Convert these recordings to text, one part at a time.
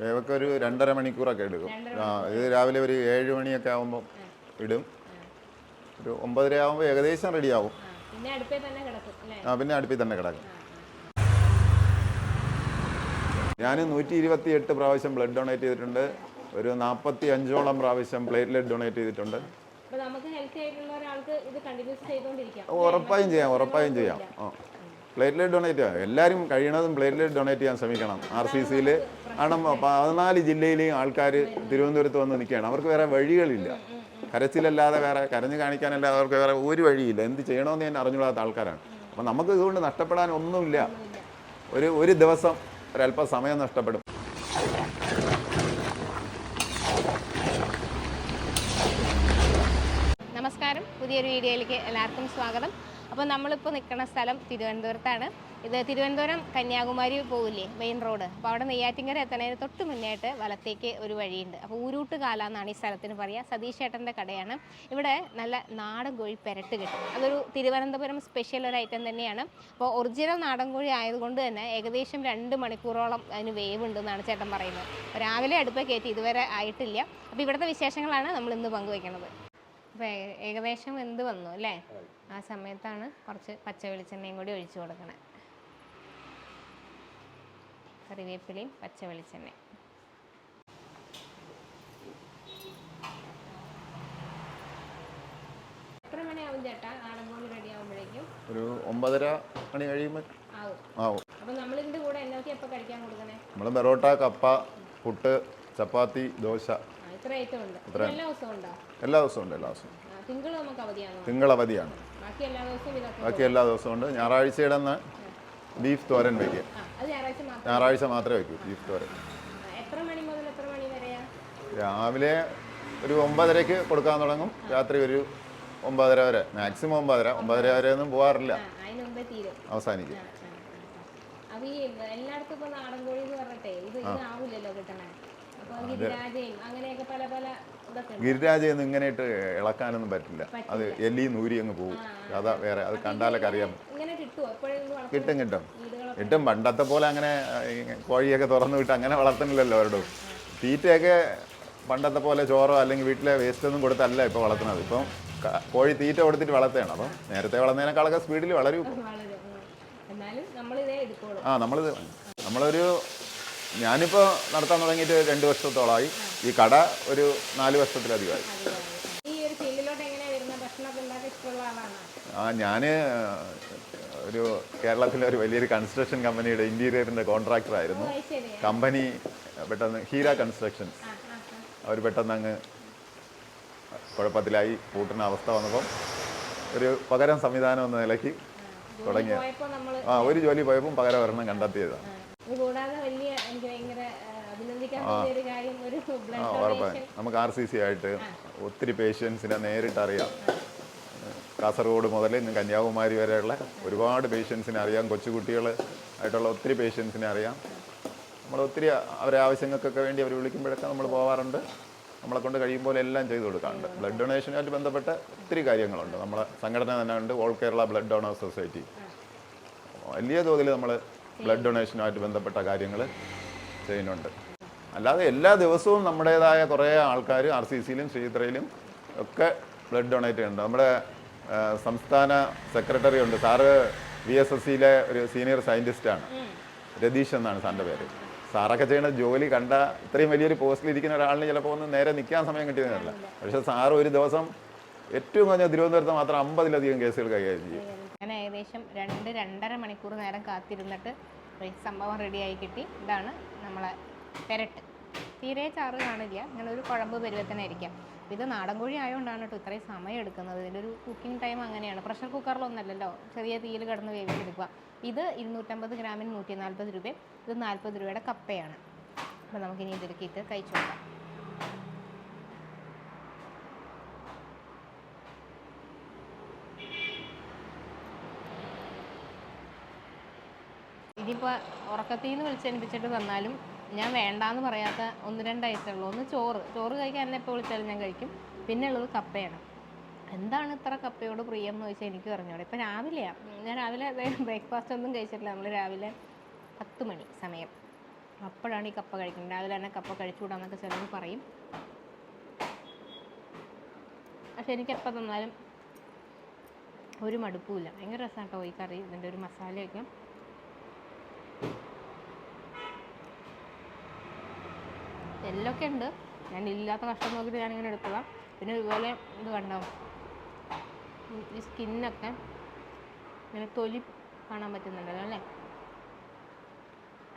വേവൊക്കെ ഒരു രണ്ടര മണിക്കൂറൊക്കെ എടുക്കും. ആ ഇത് രാവിലെ ഒരു ഏഴ് മണിയൊക്കെ ആകുമ്പോൾ ഇടും. ഒരു ഒമ്പതര ആകുമ്പോൾ ഏകദേശം റെഡി ആവും. ആ പിന്നെ അടുപ്പിൽ തന്നെ കിടക്കും ഞാൻ നൂറ്റി ഇരുപത്തി എട്ട് പ്രാവശ്യം ബ്ലഡ് ഡൊണേറ്റ് ചെയ്തിട്ടുണ്ട്. ഒരു നാൽപ്പത്തി അഞ്ചോളം പ്രാവശ്യം പ്ലേറ്റ്ലെറ്റ് ഡൊണേറ്റ് ചെയ്തിട്ടുണ്ട്. ഉറപ്പായും ചെയ്യാം ഉറപ്പായും ചെയ്യാം. ആ. പ്ലേറ്റ്ലെറ്റ് ഡൊണേറ്റ് എല്ലാവരും കഴിയണതും പ്ലേറ്റ്ലെറ്റ് ഡൊണേറ്റ് ചെയ്യാൻ ശ്രമിക്കണം. ആർ സി സിയിൽ കാരണം പതിനാല് ജില്ലയിലെയും ആൾക്കാർ തിരുവനന്തപുരത്ത് വന്ന് നിൽക്കുകയാണ്. അവർക്ക് വേറെ വഴികളില്ല. കരച്ചിലല്ലാതെ വേറെ കരഞ്ഞു കാണിക്കാനല്ലാതെ അവർക്ക് വേറെ ഒരു വഴിയില്ല. എന്ത് ചെയ്യണമെന്ന് ഞാൻ അറിഞ്ഞുകൂടാത്ത ആൾക്കാരാണ്. അപ്പം നമുക്ക് ഇതുകൊണ്ട് നഷ്ടപ്പെടാൻ ഒന്നുമില്ല. ഒരു ഒരു ദിവസം ഒരല്പം സമയം നഷ്ടപ്പെടും. നമസ്കാരം. പുതിയൊരു വീഡിയോയിലേക്ക് എല്ലാവർക്കും സ്വാഗതം. അപ്പോൾ നമ്മളിപ്പോൾ നിൽക്കുന്ന സ്ഥലം തിരുവനന്തപുരത്താണ്. ഇത് തിരുവനന്തപുരം കന്യാകുമാരി പോകില്ലേ മെയിൻ റോഡ് അപ്പോൾ അവിടെ നെയ്യാറ്റിങ്കര എത്തണതിന് തൊട്ട് മുന്നേയായിട്ട് വലത്തേക്ക് ഒരു വഴിയുണ്ട്. അപ്പോൾ ഊരൂട്ട് കാല എന്നാണ് ഈ സ്ഥലത്തിന് പറയുക സതീഷ് ചേട്ടന്റെ കടയാണ്. ഇവിടെ നല്ല നാടൻ കോഴി പെരട്ട് കിട്ടും. അതൊരു തിരുവനന്തപുരം സ്പെഷ്യൽ ഒരു ഐറ്റം തന്നെയാണ്. അപ്പോൾ ഒറിജിനൽ നാടൻ കോഴി ആയതുകൊണ്ട് തന്നെ ഏകദേശം രണ്ട് മണിക്കൂറോളം അതിന് വേവ് ഉണ്ടെന്നാണ് ചേട്ടൻ പറയുന്നത്. രാവിലെ അടുപ്പ് കയറ്റി ഇതുവരെ ആയിട്ടില്ല. അപ്പോൾ ഇവിടുത്തെ വിശേഷങ്ങളാണ് നമ്മൾ ഇന്ന് പങ്കുവയ്ക്കുന്നത് അപ്പോൾ ഏകദേശം എന്ത് വന്നു അല്ലേ? ആ സമയത്താണ് കുറച്ച് പച്ച വെളിച്ചെണ്ണയും കൂടി ഒഴിച്ചു കൊടുക്കണേ. കറിവേപ്പിലയും പച്ച വെളിച്ചെണ്ണയും. എത്ര മണിയാവും ചേട്ടാ? നാടൻകോഴി റെഡി ആകുമ്പോഴേക്കും ഒരു ഒമ്പതര മണി കഴിയുമ്പോൾ ആവും. ആവും. അപ്പോൾ നമ്മളിതിന്റെ കൂടെ എന്നൊക്കെ എപ്പോൾ കഴിക്കാൻ കൊടുക്കണേ? നമ്മൾ ബെറോട്ട കപ്പ പുട്ട് ചപ്പാത്തി ദോശ. ഇത്ര ഐറ്റം ഉണ്ട്. എല്ലാ ദിവസവും ഉണ്ടോ? എല്ലാ ദിവസവും ഉണ്ട് എല്ലാ ദിവസവും. തിങ്കൾ നമുക്ക് അവധിയാണോ? തിങ്കൾ അവധിയാണ് ബാക്കി എല്ലാ ദിവസവും ഉണ്ട് ഞായറാഴ്ചയുടെ അന്ന് ബീഫ് തോരൻ വയ്ക്കുക. ഞായറാഴ്ച മാത്രം. ഞായറാഴ്ച മാത്രമേ വയ്ക്കൂ ബീഫ് തോരൻ. രാവിലെ ഒരു ഒമ്പതരയ്ക്ക് കൊടുക്കാൻ തുടങ്ങും രാത്രി ഒരു ഒമ്പതര വരെ. മാക്സിമം ഒമ്പതര. ഒമ്പതര വരെ ഒന്നും പോകാറില്ല അവസാനിക്കും. എല്ലായിടത്തും നാടൻ കോഴി എന്ന് പറഞ്ഞിട്ടേ ഇത് ഇതാവില്ലല്ലോ കിട്ടണേ. ഇതൊക്കെ ഇങ്ങനെ ഇട്ട് ഇളക്കാനൊന്നും പറ്റില്ല. അത് എല്ലി നൂരി അങ്ങ് പോകും അതാ വേറെ. അത് കണ്ടാലൊക്കെ അറിയാം. കിട്ടും കിട്ടും. കിട്ടും. പണ്ടത്തെ പോലെ അങ്ങനെ കോഴിയൊക്കെ തുറന്നു വിട്ട് അങ്ങനെ വളർത്തുന്നില്ലല്ലോ അവരുടെ. തീറ്റയൊക്കെ പണ്ടത്തെ പോലെ ചോറോ അല്ലെങ്കിൽ വീട്ടിലെ വേസ്റ്റ് ഒന്നും കൊടുത്തല്ല ഇപ്പോൾ വളർത്തുന്നത്. ഇപ്പം കോഴി തീറ്റ കൊടുത്തിട്ട് വളർത്തുകയാണ്. അപ്പം നേരത്തെ വളർന്നതിനേക്കാളൊക്കെ സ്പീഡിൽ വളരും. ആ നമ്മളിത് നമ്മളൊരു ഞാനിപ്പോൾ നടത്താൻ തുടങ്ങിയിട്ട് രണ്ട് വർഷത്തോളമായി ഈ കട ഒരു നാല് വർഷത്തിലധികമായി. ആ ഞാൻ ഒരു കേരളത്തിലെ ഒരു വലിയൊരു കൺസ്ട്രക്ഷൻ കമ്പനിയുടെ ഇന്റീരിയറിന്റെ കോൺട്രാക്ടറായിരുന്നു കമ്പനി പെട്ടെന്ന് ഹീര കൺസ്ട്രക്ഷൻസ് അവർ പെട്ടെന്ന് അങ്ങ് കുഴപ്പത്തിലായി. പൂട്ടുന്ന അവസ്ഥ വന്നപ്പം ഒരു പകരം സംവിധാനം എന്ന നിലയ്ക്ക് തുടങ്ങിയ ആ ഒരു ജോലി പോയപ്പം പകരം ഒരെണ്ണം കണ്ടെത്തിയതാണ് കൂടാതെ വലിയ എനിക്ക് ഭയങ്കര ആ, അഭിനന്ദിക്കാൻ പറ്റിയ ഒരു കാര്യം ഒരു ആ ബ്ലഡ് ഉറപ്പായി. നമുക്ക് ആർ സി സി ആയിട്ട് ഒത്തിരി പേഷ്യൻസിനെ നേരിട്ട് അറിയാം കാസർഗോഡ് മുതൽ ഇന്ന് കന്യാകുമാരി വരെയുള്ള ഒരുപാട് പേഷ്യൻസിനെ അറിയാം. കൊച്ചുകുട്ടികൾ ആയിട്ടുള്ള ഒത്തിരി പേഷ്യൻസിനെ അറിയാം. നമ്മൾ ഒത്തിരി അവരെ ആവശ്യങ്ങൾക്കൊക്കെ വേണ്ടി അവർ വിളിക്കുമ്പോഴൊക്കെ നമ്മൾ പോകാറുണ്ട് നമ്മളെ കൊണ്ട് കഴിയുമ്പോൾ എല്ലാം ചെയ്തു കൊടുക്കാറുണ്ട്. ബ്ലഡ് ഡൊണേഷനുമായിട്ട് ബന്ധപ്പെട്ട ഒത്തിരി കാര്യങ്ങളുണ്ട്. നമ്മളെ സംഘടന തന്നെ ഉണ്ട്. All Kerala blood donors society വലിയ തോതിൽ നമ്മൾ ബ്ലഡ് ഡൊണേഷനുമായിട്ട് ബന്ധപ്പെട്ട കാര്യങ്ങൾ ചെയ്യുന്നുണ്ട്. അല്ലാതെ എല്ലാ ദിവസവും നമ്മുടേതായ കുറേ ആൾക്കാർ ആർ സി സിയിലും ശ്രീത്രയിലും ഒക്കെ ബ്ലഡ് ഡൊണേറ്റ് ചെയ്യുന്നുണ്ട്. നമ്മുടെ സംസ്ഥാന സെക്രട്ടറി ഉണ്ട്. സാറ് വി എസ് എസ് സിയിലെ ഒരു സീനിയർ സയന്റിസ്റ്റാണ് രതീഷ് എന്നാണ് സാറിന്റെ പേര്. സാറൊക്കെ ചെയ്യുന്ന ജോലി കണ്ട ഇത്രയും വലിയൊരു പോസ്റ്റിൽ ഇരിക്കുന്ന ഒരാളിന് ചിലപ്പോൾ ഒന്ന് നേരെ നിൽക്കാൻ സമയം കിട്ടിയതല്ല പക്ഷേ സാറ് ഒരു ദിവസം ഏറ്റവും കുറഞ്ഞ തിരുവനന്തപുരത്ത് മാത്രം അമ്പതിലധികം കേസുകൾ കൈകാര്യം ചെയ്യും. ഞാൻ ഏകദേശം രണ്ട് രണ്ടര മണിക്കൂർ നേരം കാത്തിരുന്നിട്ട് സംഭവം റെഡിയായി കിട്ടി. ഇതാണ് നമ്മളെ പെരട്ട്. തീരെ ചാറ് കാണില്ല. ഇങ്ങനെ ഒരു കുഴമ്പ് പരുവത്തിനായിരിക്കാം. ഇത് നാടൻ കോഴി ആയതുകൊണ്ടാണ് കേട്ടോ ഇത്രയും സമയം എടുക്കുന്നത്. ഇതിന്റെ ഒരു കുക്കിംഗ് ടൈം അങ്ങനെയാണ്. പ്രഷർ കുക്കറിലൊന്നല്ലല്ലോ ചെറിയ തീയിൽ കിടന്ന് വേവിച്ചെടുക്കുക. ഇത് ഇരുന്നൂറ്റമ്പത് ഗ്രാമിന് നൂറ്റി നാൽപ്പത് രൂപയും ഇത് നാൽപ്പത് രൂപയുടെ കപ്പയാണ്. അപ്പോൾ നമുക്കിനി ഇതിലേക്കിട്ട് കഴിച്ചു നോക്കാം ഇനിയിപ്പോൾ ഉറക്കത്തിൽ നിന്ന് വിളിച്ചെണിപ്പിച്ചിട്ട് വന്നാലും ഞാൻ വേണ്ടാന്ന് പറയാത്ത ഒന്ന് രണ്ട് ഐറ്റമേ ഉള്ളൂ. ഒന്ന് ചോറ്. ചോറ് കഴിക്കാൻ എന്നെ എപ്പോൾ വിളിച്ചാലും ഞാൻ കഴിക്കും. പിന്നെ ഉള്ളത് കപ്പയാണ്. എന്താണ് ഇത്ര കപ്പയോട് പ്രിയം എന്ന് ചോദിച്ചാൽ എനിക്ക് പറഞ്ഞോടെ. ഇപ്പം രാവിലെയാണ് ഞാൻ രാവിലെ ബ്രേക്ക്ഫാസ്റ്റ് ഒന്നും കഴിച്ചിട്ടില്ല. നമ്മൾ രാവിലെ പത്ത് മണി സമയം. അപ്പോഴാണ് ഈ കപ്പ കഴിക്കുന്നത്. രാവിലെ തന്നെ കപ്പ കഴിച്ചുകൂടാന്നൊക്കെ ചിലർ പറയും. പക്ഷെ എനിക്ക് എപ്പോൾ തന്നാലും ഒരു മടുപ്പുമില്ല ഭയങ്കര രസമാണ് കേട്ടോ ഈ കറി. ഇതിന്റെ ഒരു മസാലയൊക്കെ. എല്ലൊക്കെ ഉണ്ട്. ഞാൻ ഇല്ലാത്ത കഷ്ടം നോക്കിയിട്ട് ഞാനിങ്ങനെ എടുത്തതാണ് പിന്നെ ഇതുപോലെ ഇത് കണ്ടോ? ഈ സ്കിന്നൊക്കെ ഇങ്ങനെ തൊലി കാണാൻ പറ്റുന്നുണ്ടല്ലോ അല്ലേ?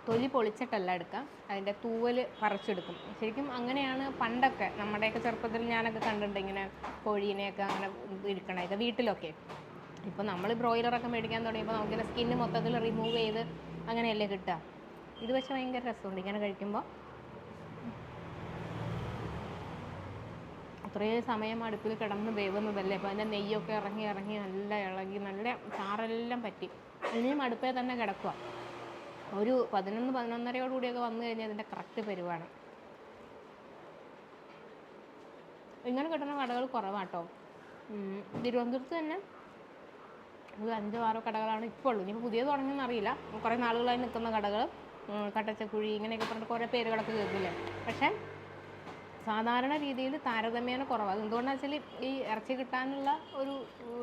തൊലി പൊളിച്ചിട്ടല്ല എടുക്കുക. അതിന്റെ തൂവൽ പറിച്ചെടുക്കും. ശരിക്കും അങ്ങനെയാണ് പണ്ടൊക്കെ നമ്മുടെയൊക്കെ ചെറുപ്പത്തിൽ ഞാനൊക്കെ കണ്ടിട്ടുണ്ട് ഇങ്ങനെ കോഴീനെയൊക്കെ അങ്ങനെ ഇരിക്കണത് വീട്ടിലൊക്കെ. ഇപ്പോൾ നമ്മൾ ബ്രോയിലറൊക്കെ മേടിക്കാൻ തുടങ്ങിയപ്പോൾ നമുക്കിങ്ങനെ സ്കിന്ന് മൊത്തത്തിൽ റിമൂവ് ചെയ്ത് അങ്ങനെയല്ലേ കിട്ടുക. ഇത് പക്ഷേ ഭയങ്കര രസമുണ്ട്. ഇങ്ങനെ കഴിക്കുമ്പോൾ അത്രയും സമയം അടുപ്പിൽ കിടന്ന് വേവുന്നതല്ലേ? അപ്പോൾ അതിന്റെ നെയ്യൊക്കെ ഇറങ്ങി ഇറങ്ങി നല്ല ഇളകി നല്ല ചാറെല്ലാം പറ്റി. ഇനിയും അടുപ്പേ തന്നെ കിടക്കുക ഒരു പതിനൊന്ന് പതിനൊന്നരയോട് കൂടിയൊക്കെ വന്നു കഴിഞ്ഞാൽ അതിന്റെ കറക്റ്റ് പരിവാണ്. ഇങ്ങനെ കിട്ടുന്ന കടകൾ കുറവാട്ടോ തിരുവനന്തപുരത്ത് തന്നെ ഒരു അഞ്ചോ ആറോ കടകളാണ് ഇപ്പോൾ ഉള്ളൂ ഇനിയിപ്പോൾ പുതിയത് തുടങ്ങിയെന്ന് അറിയില്ല. കുറേ നാളുകളായി നിൽക്കുന്ന കടകൾ കട്ടച്ചക്കുഴി ഇങ്ങനെയൊക്കെ പറഞ്ഞിട്ട് കുറേ പേരുകളൊക്കെ കേൾക്കില്ലേ? പക്ഷേ സാധാരണ രീതിയിൽ താരതമ്യേന കുറവാണ്. എന്തുകൊണ്ടാണെന്ന് വെച്ചാൽ ഈ ഇറച്ചി കിട്ടാനുള്ള ഒരു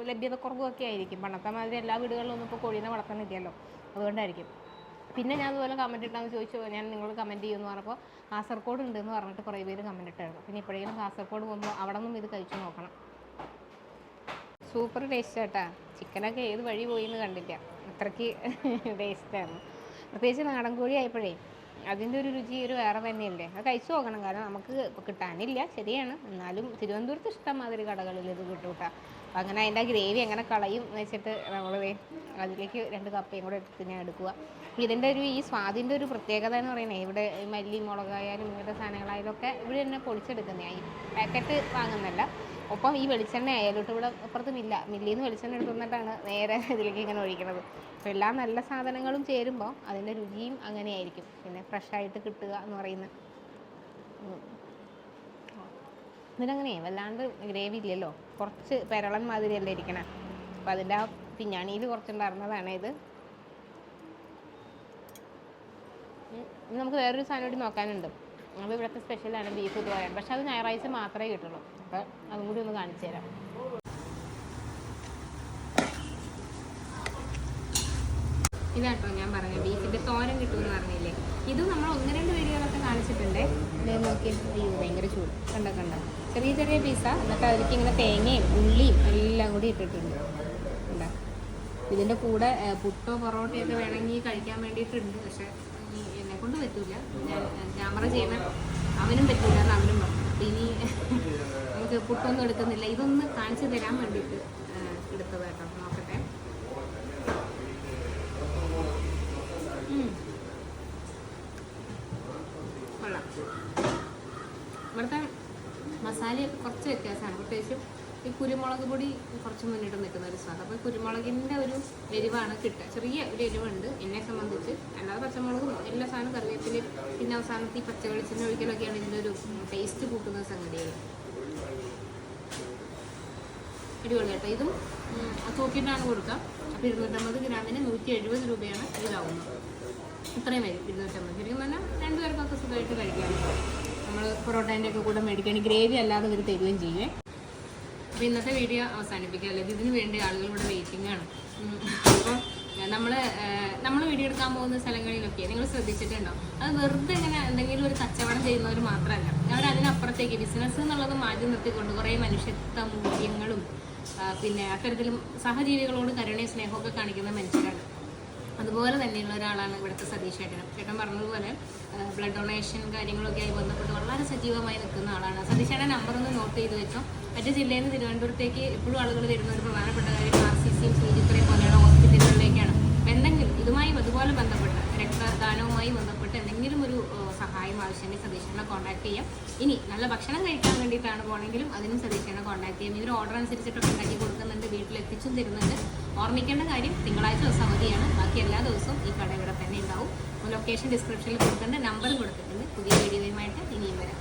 ലഭ്യത ലഭ്യതക്കുറവൊക്കെ ആയിരിക്കും. പണ്ടത്തെ മാതിരി എല്ലാ വീടുകളിലും വീടുകളിലൊന്നും ഇപ്പോൾ കോഴീനെ വളർത്തുന്നില്ലല്ലോ അതുകൊണ്ടായിരിക്കും. പിന്നെ ഞാൻ അതുപോലെ കമന്റ് ഇട്ടാന്ന് ചോദിച്ചു. ഞാൻ നിങ്ങൾ കമന്റ് ചെയ്യുമെന്ന് പറഞ്ഞപ്പോൾ കാസർഗോഡ് ഉണ്ട് എന്ന് പറഞ്ഞിട്ട് കുറേ പേര് കമന്റ് ഇട്ടായിരുന്നു. പിന്നെ ഇപ്പോഴെങ്കിലും കാസർഗോഡ് പോകുമ്പോൾ അവിടെ നിന്നും ഇത് കഴിച്ചു നോക്കണം. സൂപ്പർ ടേസ്റ്റ് കേട്ടാ ചിക്കനൊക്കെ ഏത് വഴി പോയി എന്ന് കണ്ടില്ല. അത്രയ്ക്ക് ടേസ്റ്റായിരുന്നു പ്രത്യേകിച്ച് നാടൻ കോഴി ആയപ്പോഴേ അതിന്റെ ഒരു രുചി ഒരു വേറെ തന്നെയല്ലേ? അത് കഴിച്ചു നോക്കണം. കാരണം നമുക്ക് കിട്ടാനില്ല. ശരിയാണ്. എന്നാലും തിരുവനന്തപുരത്ത് ഇഷ്ടം മാതിരി കടകളിൽ ഇത് കിട്ടും കേട്ടോ. അപ്പം അങ്ങനെ അതിന്റെ ഗ്രേവി എങ്ങനെ കളയും എന്ന് വെച്ചിട്ട് നമ്മൾ അതിലേക്ക് രണ്ട് കപ്പയും കൂടെ എടുത്ത് ഞാൻ എടുക്കുക ഇതിന്റെ ഒരു ഈ സ്വാദിന്റെ ഒരു പ്രത്യേകത എന്ന് പറയുന്നത് ഇവിടെ മല്ലി മുളകായാലും ഇങ്ങനത്തെ സാധനങ്ങളായാലും ഒക്കെ ഇവിടെ തന്നെ പൊളിച്ചെടുക്കുന്നതാണ് ഈ പാക്കറ്റ് വാങ്ങുന്നല്ല ഒപ്പം ഈ വെളിച്ചെണ്ണ ആയാലും ഇട്ട് ഇവിടെ അപ്പുറത്ത് മില്ല മില്ലിൽ നിന്ന് വെളിച്ചെണ്ണ എടുത്ത് തന്നിട്ടാണ് നേരെ ഇതിലേക്ക് ഇങ്ങനെ ഒഴിക്കുന്നത് അപ്പോൾ എല്ലാ നല്ല സാധനങ്ങളും ചേരുമ്പോൾ അതിന്റെ രുചിയും അങ്ങനെയായിരിക്കും. പിന്നെ ഫ്രഷായിട്ട് കിട്ടുക എന്ന് പറയുന്നത്. ഇതിനങ്ങനെ വല്ലാണ്ട് ഗ്രേവി ഇല്ലല്ലോ. കുറച്ച് പെരളൻ മാതിരിയല്ലേ ഇരിക്കണം. അപ്പം അതിന്റെ ആ പിഞ്ഞാണിയിൽ കുറച്ചുണ്ടായിരുന്നതാണ് ഇത്. നമുക്ക് വേറൊരു സാധനം കൂടി നോക്കാനുണ്ട്. അത് ഇവിടുത്തെ സ്പെഷ്യലാണ് ബീഫ് തോരൻ പക്ഷെ അത് ഞായറാഴ്ച മാത്രമേ കിട്ടുള്ളൂ. അപ്പോൾ അതും കൂടി ഒന്ന് കാണിച്ചു തരാം. ഇതാട്ടോ ഞാൻ പറഞ്ഞത്. ബീഫിന്റെ തോരൻ കിട്ടുമെന്ന് പറഞ്ഞില്ലേ? ഇത് നമ്മൾ ഒന്ന് രണ്ട് വീഡിയോകളൊക്കെ കാണിച്ചിട്ടുണ്ട്. നോക്കി ഭയങ്കര ചൂട്. കണ്ട കണ്ട? ചെറിയ ചെറിയ പീസ എന്നിട്ട് അതിലേക്ക് ഇങ്ങനെ തേങ്ങയും ഉള്ളിയും എല്ലാം കൂടി ഇട്ടിട്ടുണ്ട്. കണ്ടോ? ഇതിന്റെ കൂടെ പുട്ടോ പൊറോട്ടയൊക്കെ വേണമെങ്കിൽ കഴിക്കാൻ വേണ്ടിയിട്ടുണ്ട്. പക്ഷെ കൊണ്ട് പറ്റൂല. ക്യാമറ ചെയ്യുന്ന അവനും പറ്റൂല എന്ന് അവനും പറഞ്ഞു. ഇനി നമുക്ക് പുട്ടൊന്നും എടുക്കുന്നില്ല. ഇതൊന്ന് കാണിച്ചു തരാൻ വേണ്ടിയിട്ട് ഏ, എടുത്തത് കേട്ടോ. നോക്കട്ടെ. കൊള്ളാം. ഇവിടുത്തെ മസാല കുറച്ച് വ്യത്യാസമാണ്. പ്രത്യേകിച്ചും ഈ കുരുമുളക് പൊടി കുറച്ച് മുന്നിട്ട് നിൽക്കുന്ന ഒരു സാധനം. അപ്പോൾ കുരുമുളകിന്റെ ഒരു എരിവാണ് കിട്ടുക. ചെറിയ ഒരു എരിവുണ്ട് എന്നെ സംബന്ധിച്ച്. അല്ലാതെ പച്ചമുളകും എല്ലാ സാധനവും കറിവേപ്പിലയും പിന്നെ അവസാനത്ത് ഈ പച്ച വെളിച്ചെണ്ണ ഒഴിക്കലൊക്കെയാണ് ഇതിന്റെ ഒരു ടേസ്റ്റ് കൂട്ടുന്ന സംഗതികൾ. അടിപൊളി കേട്ടോ. ഇതും തൂക്കിയിട്ടാണ് കൊടുക്കുക അപ്പോൾ ഇരുന്നൂറ്റമ്പത് ഗ്രാമിന് നൂറ്റി എഴുപത് രൂപയാണ് ഇതാവുന്നത് ഇത്രയും വരും ഇരുന്നൂറ്റമ്പത്. ശരിക്കും പറഞ്ഞാൽ രണ്ടുപേർക്കൊക്കെ സുഖമായിട്ട് കഴിക്കാം. നമ്മൾ പൊറോട്ടേന്റെ ഒക്കെ കൂടെ മേടിക്കുകയാണെങ്കിൽ ഗ്രേവി അല്ലാതെ ഇവർ തരുകയും ചെയ്യുമേ അപ്പോൾ ഇന്നത്തെ വീഡിയോ അവസാനിപ്പിക്കുക അല്ലെങ്കിൽ ഇതിന് വേണ്ടി ആളുകൾ ഇവിടെ വെയിറ്റിംഗ് ആണ്. അപ്പോൾ നമ്മൾ നമ്മൾ വീഡിയോ എടുക്കാൻ പോകുന്ന സ്ഥലങ്ങളിലൊക്കെ നിങ്ങൾ ശ്രദ്ധിച്ചിട്ടുണ്ടോ? അത് വെറുതെ ഇങ്ങനെ എന്തെങ്കിലും ഒരു കച്ചവടം ചെയ്യുന്നവർ മാത്രമല്ല. അവർ അതിനപ്പുറത്തേക്ക് ബിസിനസ് എന്നുള്ളത് മാറ്റി നിർത്തിക്കൊണ്ട് കുറേ മനുഷ്യത്വ മൂല്യങ്ങളും പിന്നെ അത്തരത്തിലും സഹജീവികളോട് കരുണയും സ്നേഹമൊക്കെ കാണിക്കുന്ന മനുഷ്യരാണ്. അതുപോലെ തന്നെയുള്ള ഒരാളാണ് ഇവിടുത്തെ സതീഷ് ചേട്ടൻ ചേട്ടൻ പറഞ്ഞതുപോലെ ബ്ലഡ് ഡൊണേഷൻ കാര്യങ്ങളൊക്കെ ആയി ബന്ധപ്പെട്ട് വളരെ സജീവമായി നിൽക്കുന്ന ആളാണ്. സതീഷ് ചേട്ടൻ നമ്പർ ഒന്ന് നോട്ട് ചെയ്ത് വെച്ചോ. മറ്റു ജില്ലയിൽ നിന്ന് തിരുവനന്തപുരത്തേക്ക് എപ്പോഴും ആളുകൾ വരുന്ന ഒരു പ്രധാനപ്പെട്ട കാര്യം ആർ സി സിയും സൂചിത്രയും പോലെയുള്ള ഹോസ്പിറ്റലുകളിലേക്കാണ് എന്തെങ്കിലും ഇതുമായി അതുപോലെ ബന്ധപ്പെട്ട് രക്തദാനവുമായി ബന്ധപ്പെട്ട് എന്തെങ്കിലും ഒരു സഹായം ആവശ്യമെങ്കിൽ സതീശനെ കോൺടാക്ട് ചെയ്യാം. ഇനി നല്ല ഭക്ഷണം കഴിക്കാൻ വേണ്ടിയിട്ടാണ് പോകണമെങ്കിലും അതിനും സതീശനെ കോൺടാക്ട് ചെയ്യാം. ഇവർ ഓർഡർ അനുസരിച്ചിട്ടൊക്കെ ഉണ്ടാക്കി കൊടുക്കുന്നുണ്ട് വീട്ടിൽ എത്തിച്ചും തരുന്നുണ്ട്. ഓർമ്മിക്കേണ്ട കാര്യം തിങ്കളാഴ്ച ദിവസം അവധിയാണ്. ബാക്കി എല്ലാ ദിവസവും ഈ കട ഇവിടെ തന്നെ ഉണ്ടാവും. ലൊക്കേഷൻ ഡിസ്ക്രിപ്ഷനിൽ കൊടുത്തിട്ടുണ്ട് നമ്പർ കൊടുത്തിട്ടുണ്ട്. പുതിയ വീഡിയോയുമായിട്ട് ഇനിയും വരാം.